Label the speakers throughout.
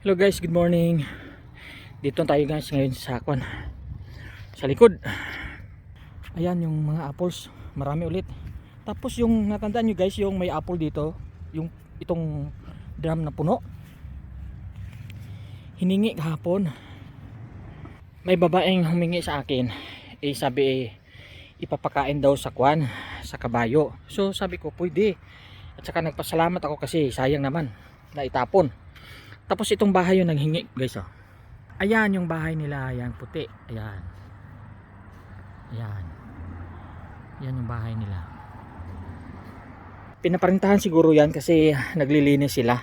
Speaker 1: Hello guys, good morning. Dito tayo guys ngayon sa Kwan. Sa likod. Ayan yung mga apples, marami ulit. Tapos yung natandaan nyo guys, yung may apple dito, yung itong drum na puno. Hiningi kahapon. May babaeng humingi sa akin. Eh sabi eh, ipapakain daw sa kwan, sa kabayo. So sabi ko, pwede. At saka nagpasalamat ako kasi sayang naman na itapon. Tapos itong bahay yung naghingi guys oh. Ayan yung bahay nila, ayan puti. Ayan. Ayan. Yan yung bahay nila. Pinaparintahan siguro yan kasi naglilinis sila.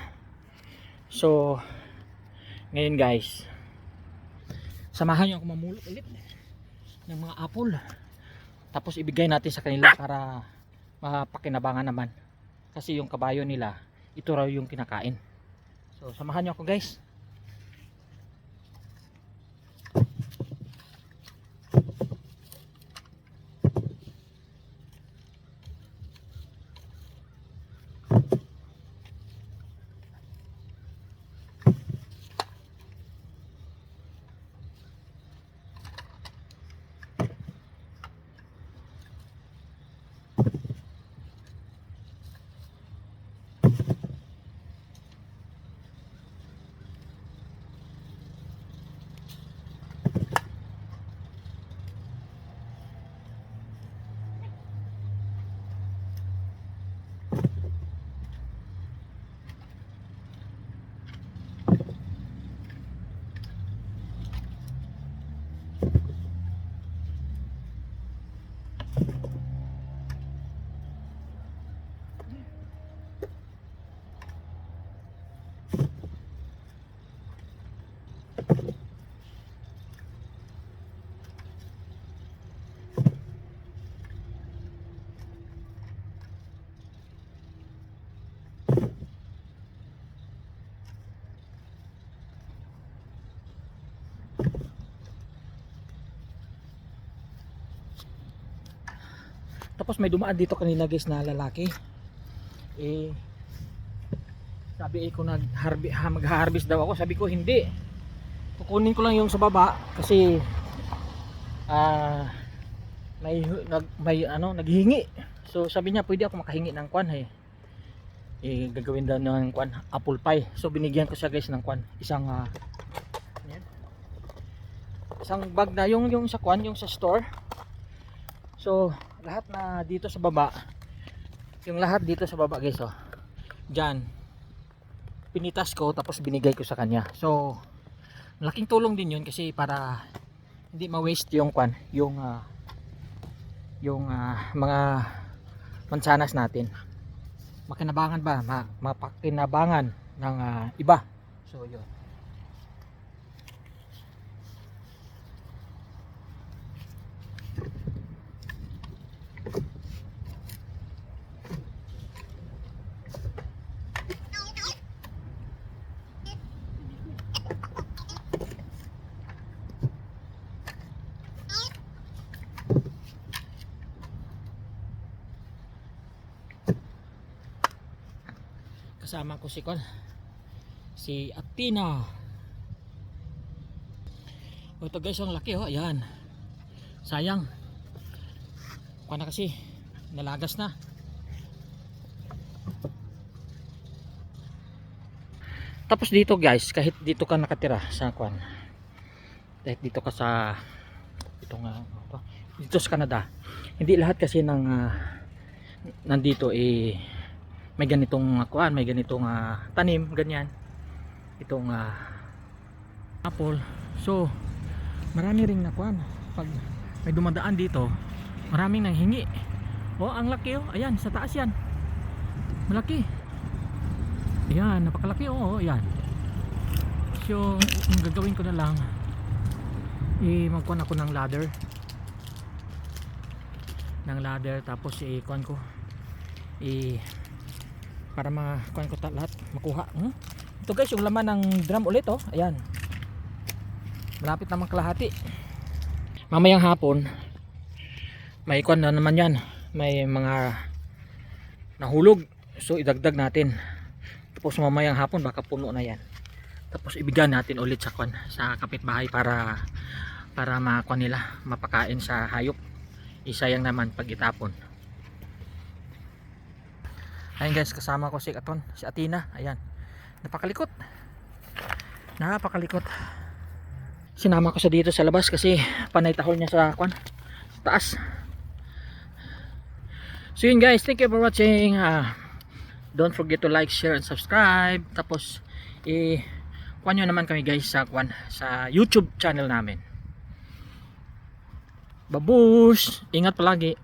Speaker 1: So, ngayon guys, samahan nyo ako mamulot ulit ng mga apple. Tapos ibigay natin sa kanila para mapakinabangan naman. Kasi yung kabayo nila, ito raw yung kinakain. So, samahan nyo ako guys. Tapos may dumaan dito kanina guys na lalaki. Eh sabi eh kung nag mag-harvest daw ako, sabi ko hindi. Kukunin ko lang yung sa baba kasi ah may nag may ano naghingi. So sabi niya pwede ako makahingi ng kwan eh. Eh gagawin daw ng kwan apple pie. So binigyan ko siya guys ng kwan, isang yan. Isang bag na yung yung sa kwan, yung sa store. So lahat na dito sa baba yung lahat dito sa baba guys oh. Dyan pinitas ko tapos binigay ko sa kanya. So malaking tulong din yun kasi para hindi ma-waste yung kwan yung ah, yung ah, mga mansanas natin. Makinabangan ba? Ma mapakinabangan ng ah, iba. So yun kasama ko si Kon si Atina o ito guys ang laki oh. Ayan. Sayang. Kuha na kasi. Nalagas na. Tapos dito guys kahit dito ka nakatira sa kwan kahit dito ka sa itong uh, dito sa Canada hindi lahat kasi ng ah, nandito eh may ganitong uh, kuan, may ganitong ah, tanim, ganyan. Itong ah, apple. So, marami ring na kuan. Pag may dumadaan dito, maraming nang hingi. Oh, ang laki oh. Ayan, sa taas yan. Malaki. Ayan, napakalaki oh. Ayan. So, ang gagawin ko na lang, i magkuhan ako ng ladder. Ng ladder, tapos i-kuhan ko. I para makuha ko lahat makuha hmm? ito guys yung laman ng drum ulit oh. Ayan. Malapit naman kalahati. Mamayang hapon may kuan na naman yan. May mga nahulog. So idagdag natin. Tapos mamayang hapon baka puno na yan. Tapos ibigyan natin ulit sa kwan sa kapitbahay para para makuha nila mapakain sa hayop. Isayang naman pag itapon ayun guys kasama ko si Katon si Atina ayan. Napakalikot. Napakalikot. Sinama ko sa dito sa labas kasi panay tahol niya sa kwan taas. So yun guys thank you for watching. Ah, don't forget to like share and subscribe. Tapos eh kuha nyo naman kami guys sa kwan sa youtube channel namin. Babush ingat palagi